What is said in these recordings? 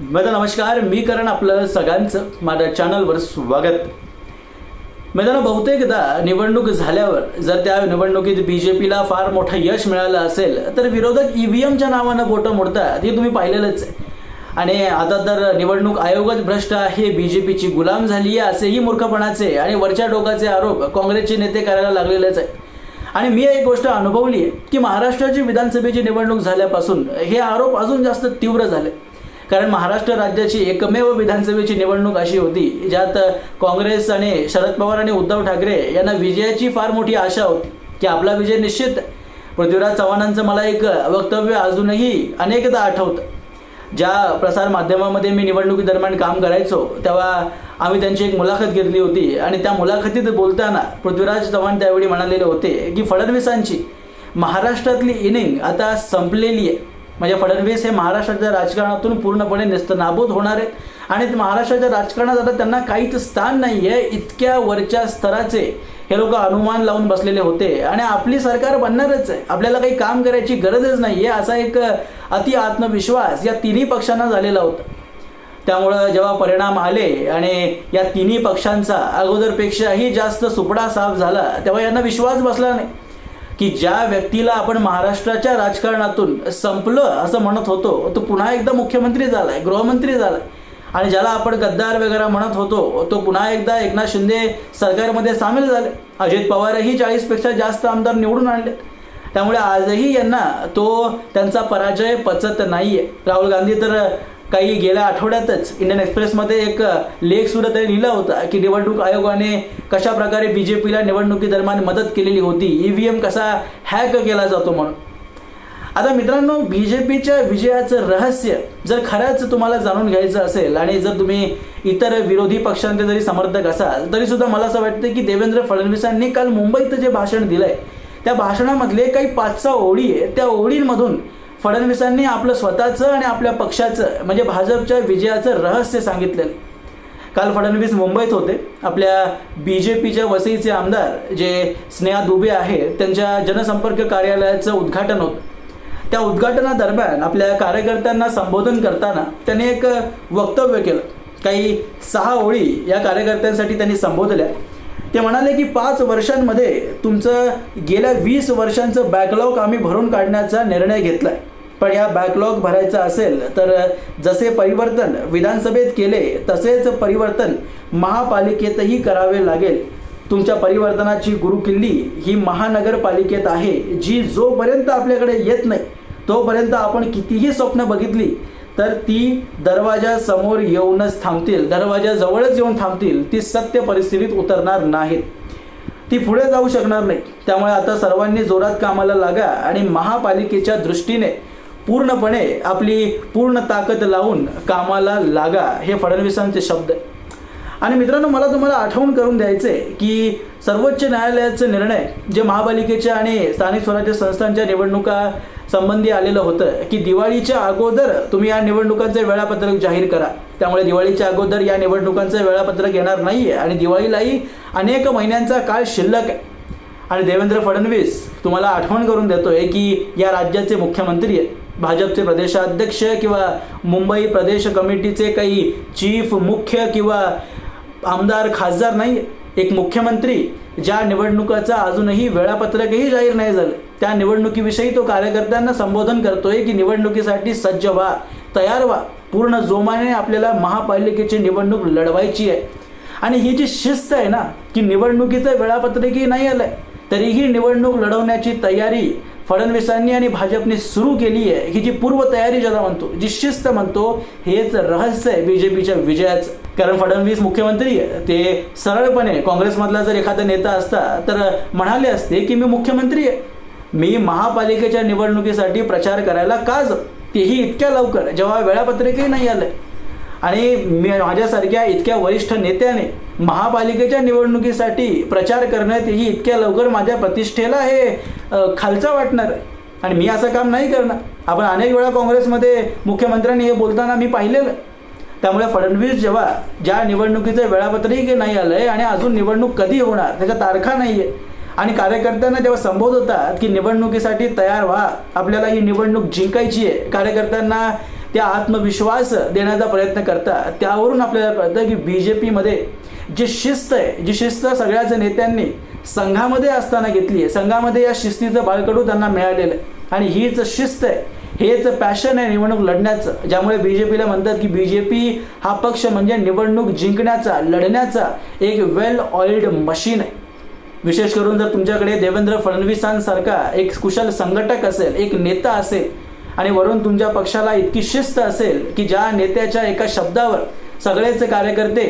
मैदा नमस्कार. मी करण आपलं सगळ्यांचं. माझ्या चॅनलवर स्वागत. मैदाना बहुतेकदा निवडणूक झाल्यावर जर त्या निवडणुकीत बी जे पीला फार मोठं यश मिळालं असेल तर विरोधक ई व्ही एमच्या नावानं बोटं मोडतात. हे तुम्ही पाहिलेलंच आहे. आणि आता तर निवडणूक आयोगच भ्रष्ट आहे. बी जे पीची गुलाम झाली आहे असेही मूर्खपणाचे आणि वरच्या डोकाचे आरोप काँग्रेसचे नेते करायला लागलेलेच आहेत. आणि मी एक गोष्ट अनुभवली आहे की महाराष्ट्राची विधानसभेची निवडणूक झाल्यापासून हे आरोप अजून जास्त तीव्र झाले. कारण महाराष्ट्र राज्याची एकमेव विधानसभेची निवडणूक अशी होती ज्यात काँग्रेस आणि शरद पवार आणि उद्धव ठाकरे यांना विजयाची फार मोठी आशा होती. की आपला विजय निश्चित पृथ्वीराज चव्हाणांचं मला एक वक्तव्य अजूनही अनेकदा आठवतं. ज्या प्रसार माध्यमामध्ये मी निवडणुकीदरम्यान काम करायचो तेव्हा आम्ही त्यांची एक मुलाखत घेतली होती. आणि त्या मुलाखतीत बोलताना पृथ्वीराज चव्हाण त्यावेळी म्हणालेले होते की फडणवीसांची महाराष्ट्रातली इनिंग आता संपलेली आहे. म्हणजे फडणवीस हे महाराष्ट्राच्या राजकारणातून पूर्णपणे नेस्तनाबूत होणार आहेत. आणि महाराष्ट्राच्या राजकारणात आता त्यांना काहीच स्थान नाही आहे इतक्या वरच्या स्तराचे हे लोक अनुमान लावून बसलेले होते. आणि आपली सरकार बनणारच आहे. आपल्याला काही काम करायची गरजच नाही आहे असा एक अति आत्मविश्वास या तिन्ही पक्षांना झालेला होता. त्यामुळं जेव्हा परिणाम आले आणि या तिन्ही पक्षांचा अगोदरपेक्षाही जास्त सुपडा साफ झाला तेव्हा यांना विश्वास बसला नाही. की ज्या व्यक्तीला आपण महाराष्ट्राच्या राजकारणातून संपलं असं म्हणत होतो तो पुन्हा एकदा मुख्यमंत्री झालाय गृहमंत्री झालाय. आणि ज्याला आपण गद्दार वगैरे म्हणत होतो तो पुन्हा एकदा एकनाथ शिंदे सरकारमध्ये सामील झाले. अजित पवारही चाळीसपेक्षा जास्त आमदार निवडून आणले. त्यामुळे आजही यांना तो त्यांचा पराजय पचत नाहीये. राहुल गांधी तर काही गेल्या आठवड्यातच इंडियन एक्सप्रेसमध्ये एक लेख सुद्धा त्यांनी लिहिला होता की निवडणूक आयोगाने कशा प्रकारे बी जे पीला निवडणुकीदरम्यान मदत केलेली होती ई व्ही एम कसा हॅक केला जातो म्हणून. आता मित्रांनो बी जे पीच्या विजयाचं रहस्य जर खरंच तुम्हाला जाणून घ्यायचं असेल आणि जर तुम्ही इतर विरोधी पक्षांचे जरी समर्थक असाल तरीसुद्धा मला असं वाटतं की देवेंद्र फडणवीसांनी काल मुंबईत जे भाषण दिलं आहे त्या भाषणामधले काही पाच सहा ओळी आहे त्या ओळींमधून फडणवीसांनी आपलं स्वतःचं आणि आपल्या पक्षाचं म्हणजे भाजपच्या विजयाचं रहस्य सांगितलेलं काल फडणवीस मुंबईत होते. आपल्या बी जे पीच्या वसईचे आमदार जे स्नेहा दुबे आहेत त्यांच्या जनसंपर्क कार्यालयाचं उद्घाटन होतं. त्या उद्घाटनादरम्यान आपल्या कार्यकर्त्यांना संबोधन करताना त्यांनी एक वक्तव्य केलं. काही सहा ओळी या कार्यकर्त्यांसाठी त्यांनी संबोधल्या. ते म्हणाले की पाच वर्षांमध्ये तुमचं गेल्या वीस वर्षांचं बॅकलॉग आम्ही भरून काढण्याचा निर्णय घेतला आहे पण या बॅकलॉग भरायचा असेल तर जसे परिवर्तन विधानसभेत केले तसेच परिवर्तन महापालिकेतही करावे लागेल. तुमच्या परिवर्तनाची गुरुकिल्ली ही महानगरपालिकेत आहे जी जोपर्यंत आपल्याकडे येत नाही तोपर्यंत आपण कितीही स्वप्न बघितली तर ती दरवाजासमोर येऊनच थांबतील. दरवाजाजवळच येऊन थांबतील. ती सत्य परिस्थितीत उतरणार नाहीत. ती पुढे जाऊ शकणार नाही. त्यामुळे आता सर्वांनी जोरात कामाला लागा आणि महापालिकेच्या दृष्टीने पूर्णपणे आपली पूर्ण ताकद लावून कामाला लागा. हे फडणवीसांचे शब्द आहे. आणि मित्रांनो मला तुम्हाला आठवण करून द्यायचं आहे की सर्वोच्च न्यायालयाचे निर्णय जे महापालिकेच्या आणि स्थानिक स्वराज्य संस्थांच्या निवडणुका संबंधी आलेलं होतं की दिवाळीच्या अगोदर तुम्ही या निवडणुकांचे वेळापत्रक जाहीर करा. त्यामुळे दिवाळीच्या अगोदर या निवडणुकांचं वेळापत्रक येणार नाही आहे आणि दिवाळीलाही अनेक महिन्यांचा काळ शिल्लक आहे. आणि देवेंद्र फडणवीस तुम्हाला आठवण करून देतोय की या राज्याचे मुख्यमंत्री आहेत. भाजपचे प्रदेशाध्यक्ष किंवा मुंबई प्रदेश कमिटीचे काही चीफ मुख्य किंवा आमदार खासदार नाही एक मुख्यमंत्री ज्या निवडणुकाचं अजूनही वेळापत्रकही जाहीर नाही झालं त्या निवडणुकीविषयी तो कार्यकर्त्यांना संबोधन करतोय की निवडणुकीसाठी सज्ज व्हा तयार व्हा पूर्ण जोमाने आपल्याला महापालिकेची निवडणूक लढवायची आहे. आणि ही जी शिस्त आहे ना की निवडणुकीचं वेळापत्रकही नाही आलं आहे तरीही निवडणूक लढवण्याची तयारी फडणवीसांनी आणि भाजपने सुरू केली आहे ही जी पूर्वतयारी ज्याला म्हणतो जी शिस्त म्हणतो हेच रहस्य आहे बी जे पीच्या विजयाचं. कारण फडणवीस मुख्यमंत्री आहे ते सरळपणे काँग्रेसमधला जर एखादा नेता असता तर म्हणाले असते की मी मुख्यमंत्री आहे. मी महापालिकेच्या निवडणुकीसाठी प्रचार करायला का जाऊ? तेही इतक्या लवकर. जेव्हा वेळापत्रकही नाही आलं आणि मी माझ्यासारख्या इतक्या वरिष्ठ नेत्याने महापालिकेच्या निवडणुकीसाठी प्रचार करण्यात ही इतक्या लवकर माझ्या प्रतिष्ठेला हे खालचा वाटणार. आहे आणि मी असं काम नाही करणार. आपण अनेक वेळा काँग्रेसमध्ये मुख्यमंत्र्यांनी हे बोलताना मी पाहिलेलं. त्यामुळे फडणवीस जेव्हा ज्या निवडणुकीचं वेळापत्रही नाही आलं आहे आणि अजून निवडणूक कधी होणार त्याच्या तारखा नाही आहे आणि कार्यकर्त्यांना जेव्हा संबोधतात की निवडणुकीसाठी तयार व्हा आपल्याला ही निवडणूक जिंकायची आहे कार्यकर्त्यांना त्या आत्मविश्वास देण्याचा प्रयत्न करतात. त्यावरून आपल्याला कळतं की बी जे पीमध्ये जी शिस्त आहे जी शिस्त सगळ्याच नेत्यांनी संघामध्ये असताना घेतली आहे. संघामध्ये या शिस्तीचं बाळकडू त्यांना मिळालेलं आहे. आणि हीच शिस्त आहे. हेच पॅशन आहे निवडणूक लढण्याचं. ज्यामुळे बी जे पीला म्हणतात की बी जे पी हा पक्ष म्हणजे निवडणूक जिंकण्याचा लढण्याचा एक वेल ऑइल्ड मशीन आहे. विशेष करून जर तुमच्याकडे देवेंद्र फडणवीसांसारखा एक कुशल संघटक असेल एक नेता असेल आणि वरून तुमच्या पक्षाला इतकी शिस्त असेल की ज्या नेत्याच्या एका शब्दावर सगळेच कार्यकर्ते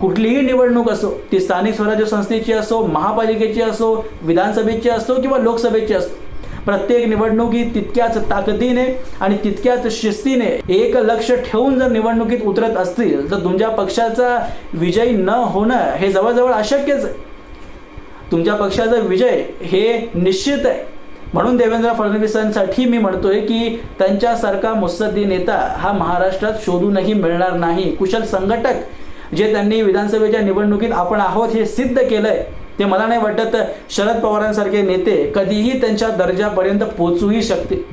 कुठलीही निवडणूक असो ती स्थानिक स्वराज्य संस्थेची असो महापालिकेची असो विधानसभेची असो किंवा लोकसभेची असो प्रत्येक निवडणुकीत तितक्याच ताकदीने आणि तितक्याच शिस्तीने एक लक्ष ठेवून जर निवडणुकीत उतरत असतील तर तुमच्या पक्षाचा विजयी न होणं हे जवळजवळ अशक्यच आहे. तुमच्या पक्षाचा विजय हे निश्चित आहे. म्हणून देवेंद्र फडणवीसांसाठी मी म्हणतोय की त्यांच्यासारखा मुत्सद्दी नेता हा महाराष्ट्रात शोधूनही मिळणार नाही. कुशल संघटक जे त्यांनी विधानसभेच्या निवडणुकीत आपण आहोत हे सिद्ध केलंय ते मला नाही वाटत शरद पवारांसारखे नेते कधीही त्यांच्या दर्जापर्यंत पोचूही शकते.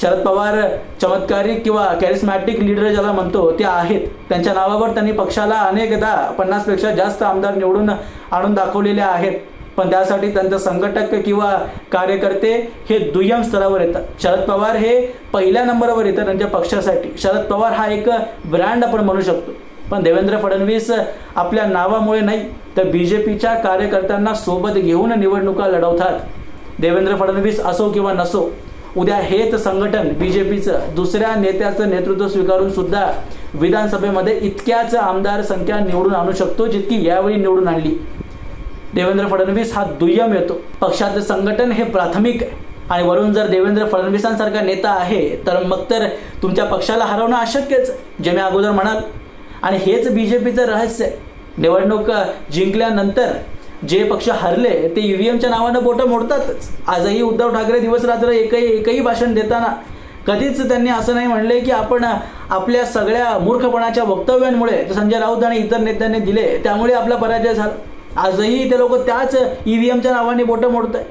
शरद पवार चमत्कारिक किंवा कॅरिस्मॅटिक लीडर ज्याला म्हणतो ते आहेत. त्यांच्या नावावर त्यांनी पक्षाला अनेकदा पन्नासपेक्षा जास्त आमदार निवडून आणून दाखवलेले आहेत. पण त्यासाठी त्यांचं संघटक किंवा कार्यकर्ते हे दुय्यम स्तरावर येतात. शरद पवार हे पहिल्या नंबरवर येतात त्यांच्या पक्षासाठी. शरद पवार हा एक ब्रँड आपण म्हणू शकतो. पण देवेंद्र फडणवीस आपल्या नावामुळे नाही तर बी जे पीच्या कार्यकर्त्यांना सोबत घेऊन निवडणुका लढवतात. देवेंद्र फडणवीस असो किंवा नसो उद्या हेच संघटन बी जे पीचं दुसऱ्या नेत्याचं नेतृत्व स्वीकारून सुद्धा विधानसभेमध्ये इतक्याच आमदार संख्या निवडून आणू शकतो जितकी यावेळी निवडून आणली. देवेंद्र फडणवीस हा दुय्यम येतो. पक्षाचं संघटन हे प्राथमिक आहे. आणि वरून जर देवेंद्र फडणवीसांसारखा नेता आहे तर मग तर तुमच्या पक्षाला हरवणं अशक्यच जे मी अगोदर म्हणाल. आणि हेच बी जे पीचं रहस्य आहे. निवडणूक जिंकल्यानंतर जे पक्ष हरले ते ईव्हीएमच्या नावानं बोटं मोडतातच. आजही उद्धव ठाकरे दिवस रात्र एकही एकही भाषण देताना कधीच त्यांनी असं नाही म्हणले की आपण आपल्या सगळ्या मूर्खपणाच्या वक्तव्यांमुळे संजय राऊत आणि इतर नेत्यांनी दिले त्यामुळे आपला पराजय झाला. आजही ते लोक त्याच ई व्ही एमच्या नावाने बोटं मोडत आहे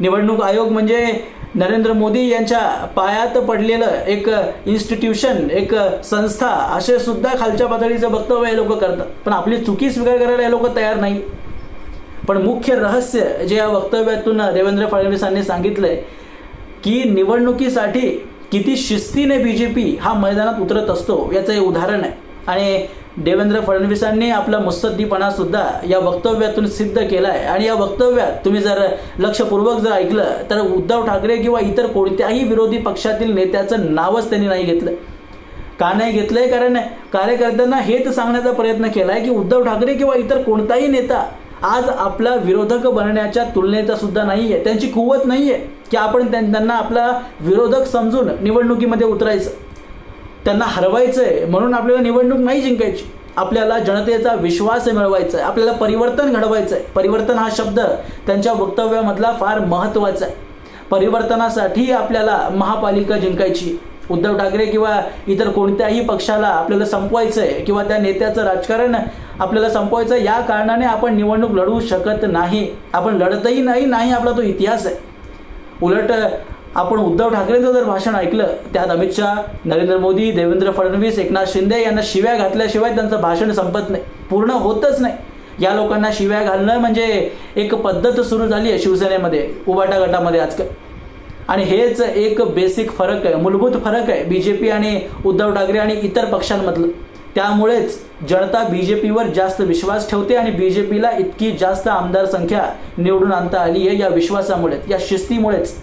निवडणूक आयोग म्हणजे नरेंद्र मोदी यांच्या पायात पडलेलं एक इन्स्टिट्यूशन एक संस्था असे सुद्धा खालच्या पातळीचं वक्तव्य हे लोक करतात. पण आपली चुकी स्वीकार करायला हे लोक तयार नाही. पण मुख्य रहस्य जे या वक्तव्यातून देवेंद्र फडणवीसांनी सांगितलंय की निवडणुकीसाठी किती शिस्तीने बी जे पी हा मैदानात उतरत असतो याचं हे उदाहरण आहे. आणि देवेंद्र फडणवीसांनी आपला मुत्सद्दीपणा सुद्धा या वक्तव्यातून सिद्ध केला आहे आणि या वक्तव्यात तुम्ही जर लक्षपूर्वक जर ऐकलं तर उद्धव ठाकरे किंवा इतर कोणत्याही विरोधी पक्षातील नेत्याचं नावच त्यांनी नाही घेतलं. का नाही घेतलंय? कारण कार्यकर्त्यांना हेच सांगण्याचा प्रयत्न केलाय की उद्धव ठाकरे किंवा इतर कोणताही नेता आज आपला विरोधक बनण्याच्या तुलनेचा सुद्धा नाहीये. त्यांची कुवत नाहीये की आपण त्यां- त्यांना आपला विरोधक समजून निवडणुकीमध्ये उतरायचं. त्यांना हरवायचं आहे म्हणून आपल्याला निवडणूक नाही जिंकायची. आपल्याला जनतेचा विश्वास मिळवायचा आहे आपल्याला परिवर्तन घडवायचं आहे परिवर्तन हा शब्द त्यांच्या वक्तव्यामधला फार महत्त्वाचा आहे परिवर्तनासाठी आपल्याला महापालिका जिंकायची. उद्धव ठाकरे किंवा इतर कोणत्याही पक्षाला आपल्याला संपवायचं आहे किंवा त्या नेत्याचं राजकारण आपल्याला संपवायचं आहे, या कारणाने आपण निवडणूक लढवू शकत नाही. आपण लढतही नाही नाही आपला तो इतिहास आहे उलट आपण उद्धव ठाकरेंचं जर भाषण ऐकलं त्यात अमित शहा नरेंद्र मोदी देवेंद्र फडणवीस एकनाथ शिंदे यांना शिव्या घातल्याशिवाय त्यांचं भाषण संपत नाही पूर्ण होतच नाही. या लोकांना शिव्या घालणं म्हणजे एक पद्धत सुरू झाली आहे शिवसेनेमध्ये उबाटा गटामध्ये आजकाल. आणि हेच एक बेसिक फरक आहे मूलभूत फरक आहे बी जे पी आणि उद्धव ठाकरे आणि इतर पक्षांमधलं. त्यामुळेच जनता बी जे पीवर जास्त विश्वास ठेवते आणि बी जे पीला इतकी जास्त आमदार संख्या निवडून आणता आली आहे या विश्वासामुळेच या शिस्तीमुळेच.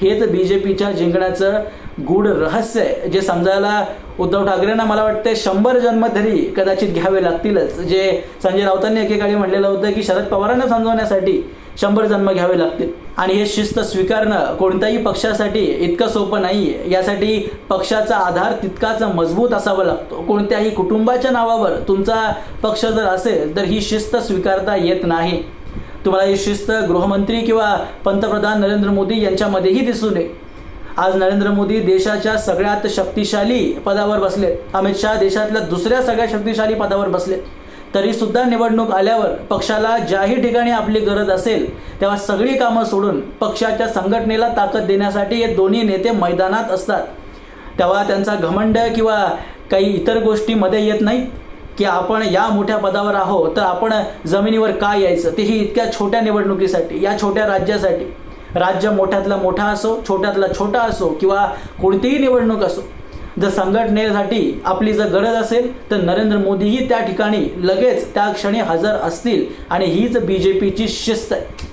हेच बी जे पीच्या जिंकण्याचं गूढ रहस्य आहे. जे समजायला उद्धव ठाकरेंना मला वाटते शंभर जन्म तरी कदाचित घ्यावे लागतीलच. जे संजय राऊतांनी एकेकाळी म्हणलेलं होतं की शरद पवारांना समजवण्यासाठी शंभर जन्म घ्यावे लागतील. आणि हे शिस्त स्वीकारणं कोणत्याही पक्षासाठी इतकं सोपं नाही आहे यासाठी पक्षाचा आधार तितकाच मजबूत असावा लागतो. कोणत्याही कुटुंबाच्या नावावर तुमचा पक्ष जर असेल तर ही शिस्त स्वीकारता येत नाही. तुम्हाला ही शिस्त गृहमंत्री किंवा पंतप्रधान नरेंद्र मोदी यांच्यामध्येही दिसून येईल. आज नरेंद्र मोदी देशाच्या सगळ्यात शक्तिशाली पदावर बसलेत अमित शहा देशातल्या दुसऱ्या सगळ्यात शक्तिशाली पदावर बसलेत तरी सुद्धा निवडणूक आल्यावर पक्षाला ज्याही ठिकाणी आपली गरज असेल तेव्हा सगळी कामं सोडून पक्षाच्या संघटनेला ताकद देण्यासाठी हे दोन्ही नेते मैदानात असतात. तेव्हा त्यांचा घमंड किंवा काही इतर गोष्टीमध्ये येत नाहीत. की आपण या मोठ्या पदावर आहोत तर आपण जमिनीवर का यायचं? तेही इतक्या छोट्या निवडणुकीसाठी या छोट्या राज्यासाठी. राज्य मोठ्यातला मोठा असो छोट्यातला छोटा असो किंवा कोणतीही निवडणूक असो. जर संघटनेसाठी आपली जर गरज असेल तर नरेंद्र मोदीही त्या ठिकाणी लगेच त्या क्षणी हजर असतील आणि हीच बी जे पीची शिस्त आहे.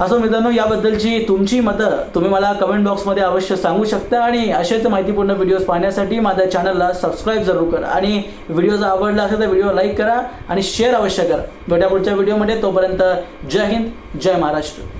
असो मित्रांनो याबद्दलची तुमची मतं तुम्ही मला कमेंट बॉक्समध्ये अवश्य सांगू शकता आणि असेच माहितीपूर्ण व्हिडिओज पाहण्यासाठी माझ्या चॅनलला सबस्क्राईब जरूर करा. आणि व्हिडिओ जर आवडला असेल तर व्हिडिओ लाईक करा आणि शेअर अवश्य करा. भेटा पुढच्या व्हिडिओमध्ये तोपर्यंत जय हिंद जय महाराष्ट्र.